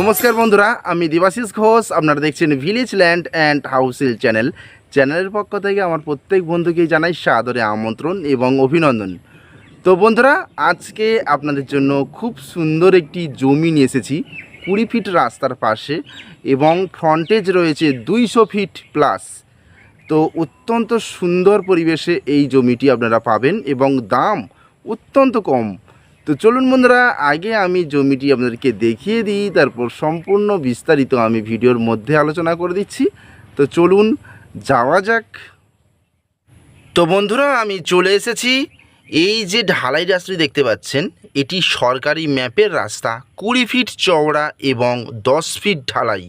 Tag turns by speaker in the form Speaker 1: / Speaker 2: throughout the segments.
Speaker 1: নমস্কার বন্ধুরা, আমি দেবাশিস ঘোষ, আপনারা দেখছেন ভিলেজ ল্যান্ড অ্যান্ড হাউসেল চ্যানেল চ্যানেলের পক্ষ থেকে আমার প্রত্যেক বন্ধুকেই জানাই সাদরে আমন্ত্রণ এবং অভিনন্দন। তো বন্ধুরা, আজকে আপনাদের জন্য খুব সুন্দর একটি জমি নিয়ে এসেছি, কুড়ি ফিট রাস্তার পাশে এবং ফ্রন্টেজ রয়েছে দুইশো ফিট প্লাস তো অত্যন্ত সুন্দর পরিবেশে এই জমিটি আপনারা পাবেন এবং দাম অত্যন্ত কম। তো চলুন বন্ধুরা, আগে আমি জমিটি আপনাদেরকে দেখিয়ে দিই, তারপর সম্পূর্ণ বিস্তারিত আমি ভিডিওর মধ্যে আলোচনা করে দিচ্ছি। তো চলুন, যাওয়া যাক। তো বন্ধুরা, আমি চলে এসেছি। এই যে ঢালাই রাস্তাটি দেখতে পাচ্ছেন, এটি সরকারি ম্যাপের রাস্তা, কুড়ি ফিট চওড়া এবং দশ ফিট ঢালাই।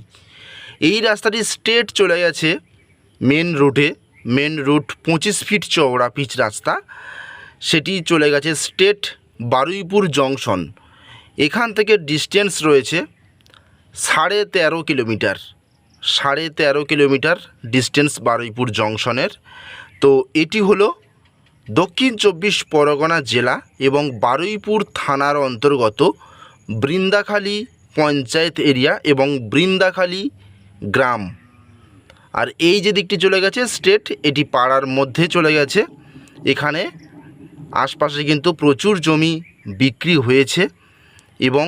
Speaker 1: এই রাস্তাটি স্ট্রেট চলে গেছে মেন রুটে মেন রুট পঁচিশ ফিট চওড়া পিচ রাস্তা। সেটি চলে গেছে স্টেট বারুইপুর জংশন। এখান থেকে ডিস্টেন্স রয়েছে সাড়ে তেরো কিলোমিটার। সাড়ে তেরো কিলোমিটার ডিস্টেন্স বারুইপুর জংশনের। তো এটি হলো দক্ষিণ চব্বিশ পরগনা জেলা এবং বারুইপুর থানার অন্তর্গত বৃন্দাখালী পঞ্চায়েত এরিয়া এবং বৃন্দাখালী গ্রাম। আর এই যে দিকটি চলে গেছে স্টেট এটি পাড়ার মধ্যে চলে গেছে। এখানে আশপাশে কিন্তু প্রচুর জমি বিক্রি হয়েছে এবং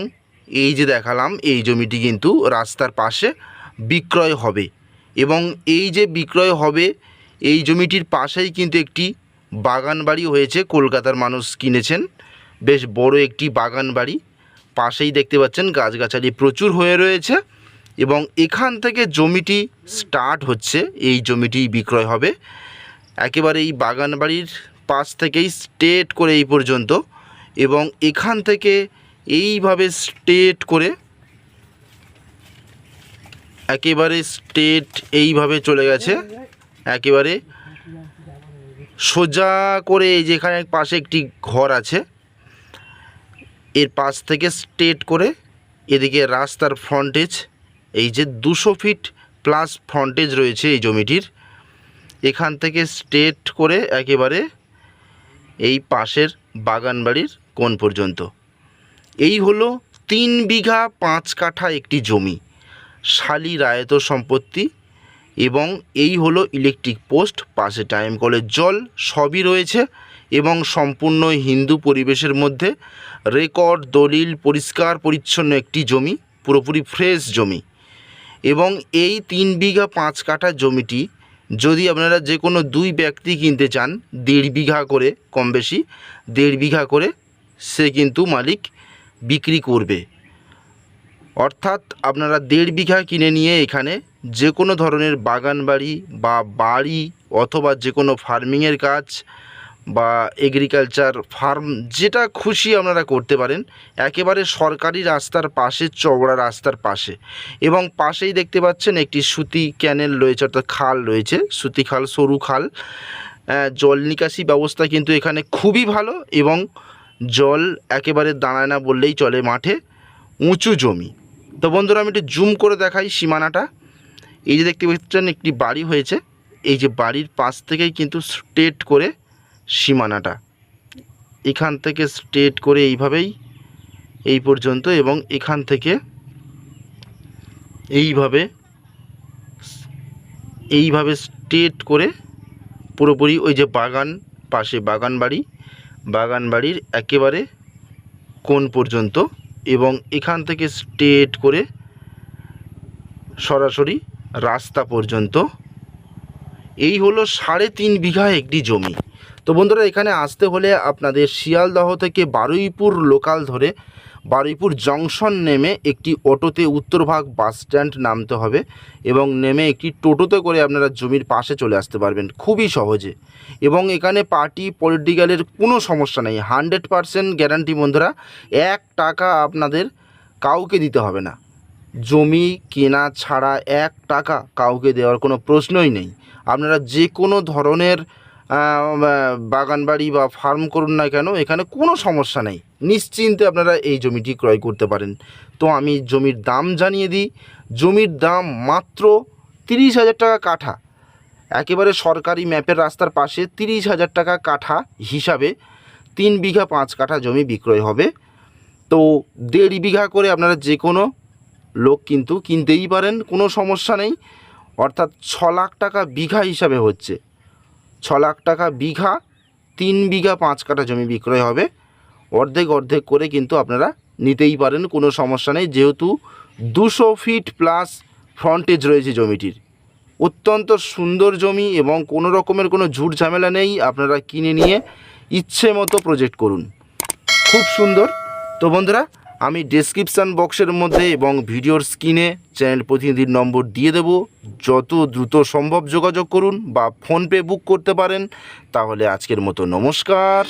Speaker 1: এই যে দেখালাম, এই জমিটি কিন্তু রাস্তার পাশে বিক্রয় হবে এবং এই যে বিক্রয় হবে, এই জমিটির পাশেই কিন্তু একটি বাগান বাড়ি হয়েছে, কলকাতার মানুষ কিনেছেন। বেশ বড় একটি বাগান বাড়ি পাশেই দেখতে পাচ্ছেন গাছগাছালি প্রচুর হয়ে রয়েছে এবং এখান থেকে জমিটি স্টার্ট হচ্ছে, এই জমিটি বিক্রয় হবে। একেবারে এই বাগান বাড়ির পাশ থেকেই স্ট্রেট করে এই পর্যন্ত এবং এখান থেকে এইভাবে স্ট্রেট করে একেবারে স্ট্রেট এইভাবে চলে গেছে। একেবারে সোজা করে এই যেখানে পাশে একটি ঘর আছে। এর পাশ থেকে স্ট্রেট করে এদিকে রাস্তার ফ্রন্টেজ এই যে দুশো ফিট প্লাস ফ্রন্টেজ রয়েছে এই জমিটির। এখান থেকে স্ট্রেট করে একেবারে এই পাশের বাগান বাড়ির কোণ পর্যন্ত। এই হলো তিন বিঘা পাঁচ কাঠা একটি জমি, শালি রায়ত সম্পত্তি এবং এই হলো ইলেকট্রিক পোস্ট পাশে টাইম কলের জল সবই রয়েছে এবং সম্পূর্ণ হিন্দু পরিবেশের মধ্যে রেকর্ড দলিল, পরিষ্কার, পরিচ্ছন্ন একটি জমি, পুরোপুরি ফ্রেশ জমি এবং এই তিন বিঘা পাঁচ কাঠা জমিটি যদি আপনারা যে কোনো দুই ব্যক্তি কিনতে চান, দেড় বিঘা করে কম বেশি, দেড় বিঘা করে সে কিন্তু মালিক বিক্রি করবে। অর্থাৎ আপনারা দেড় বিঘা কিনে নিয়ে এখানে যে কোনো ধরনের বাগান বাড়ি বা বাড়ি অথবা যে কোনো ফার্মিংয়ের কাজ বা এগ্রিকালচার ফার্ম যেটা খুশি আপনারা করতে পারেন, একেবারে সরকারি রাস্তার পাশে, চওড়া রাস্তার পাশে। এবং পাশেই দেখতে পাচ্ছেন একটি সুতি ক্যানেল রয়েছে, অর্থাৎ খাল রয়েছে, সুতি খাল, সরু খাল। জল নিকাশি ব্যবস্থা কিন্তু এখানে খুবই ভালো এবং জল একেবারে দাঁড়ায় না বললেই চলে মাঠে, উঁচু জমি। তো বন্ধুরা, আমি একটু জুম করে দেখাই সীমানাটা। এই যে দেখতে পাচ্ছেন একটি বাড়ি হয়েছে, এই যে বাড়ির পাশ থেকেই কিন্তু স্ট্রেট করে সীমানাটা। এখান থেকে স্ট্রেট করে এইভাবেই এই পর্যন্ত এবং এখান থেকে এইভাবে এইভাবে স্ট্রেট করে পুরোপুরি ওই যে বাগান পাশে বাগান বাড়ি, বাগান বাড়ির একেবারে কোন পর্যন্ত এবং এখান থেকে স্ট্রেট করে সরাসরি রাস্তা পর্যন্ত। এই হলো সাড়ে তিন বিঘা একটি জমি। তো বন্ধুরা, এখানে আসতে হলে আপনাদের শিয়ালদহ থেকে বারুইপুর লোকাল ধরে বারুইপুর জংশন নেমে একটি অটোতে উত্তরভাগ বাস স্ট্যান্ড নামতে হবে এবং নেমে একটি টোটোতে করে আপনারা জমির পাশে চলে আসতে পারবেন খুবই সহজে। এবং এখানে পার্টি পলিটিক্যালের কোনো সমস্যা নেই হান্ড্রেড পারসেন্ট গ্যারান্টি বন্ধুরা, এক টাকা আপনাদের কাউকে দিতে হবে না। জমি কেনা ছাড়া এক টাকা কাউকে দেওয়ার কোনো প্রশ্নই নেই। আপনারা যে কোনো ধরনের বাগান বাড়ি বা ফার্ম করুন না কেন, এখানে কোনো সমস্যা নেই। নিশ্চিন্তে আপনারা এই জমিটি ক্রয় করতে পারেন। তো আমি জমির দাম জানিয়ে দিই। জমির দাম মাত্র তিরিশ হাজার টাকা কাঠা। একেবারে সরকারি ম্যাপের রাস্তার পাশে তিরিশ হাজার টাকা কাঠা হিসাবে তিন বিঘা পাঁচ কাঠা জমি বিক্রয় হবে। তো দেড় বিঘা করে আপনারা যে কোনো লোক কিন্তু কিনতেই পারেন, কোনো সমস্যা নেই। অর্থাৎ ছ লাখ টাকা বিঘা হিসাবে হচ্ছে। ছ লাখ টাকা বিঘা, তিন বিঘা পাঁচ কাঠা জমি বিক্রয় হবে। অর্ধেক অর্ধেক করে কিন্তু আপনারা নিতেই পারেন, কোনো সমস্যা নেই। যেহেতু দুশো ফিট প্লাস ফ্রন্টেজ রয়েছে জমিটির। অত্যন্ত সুন্দর জমি এবং কোনো রকমের কোনো ঝুট ঝামেলা নেই, আপনারা কিনে নিয়ে ইচ্ছে মতো প্রজেক্ট করুন। খুব সুন্দর। তো বন্ধুরা আমি ডিসক্রিপশান বক্সের মধ্যে এবং ভিডিওর স্ক্রিনে চ্যানেল প্রতিনিধির নম্বর দিয়ে দেব। যত দ্রুত সম্ভব যোগাযোগ করুন বা ফোনপে বুক করতে পারেন। তাহলে আজকের মতো নমস্কার।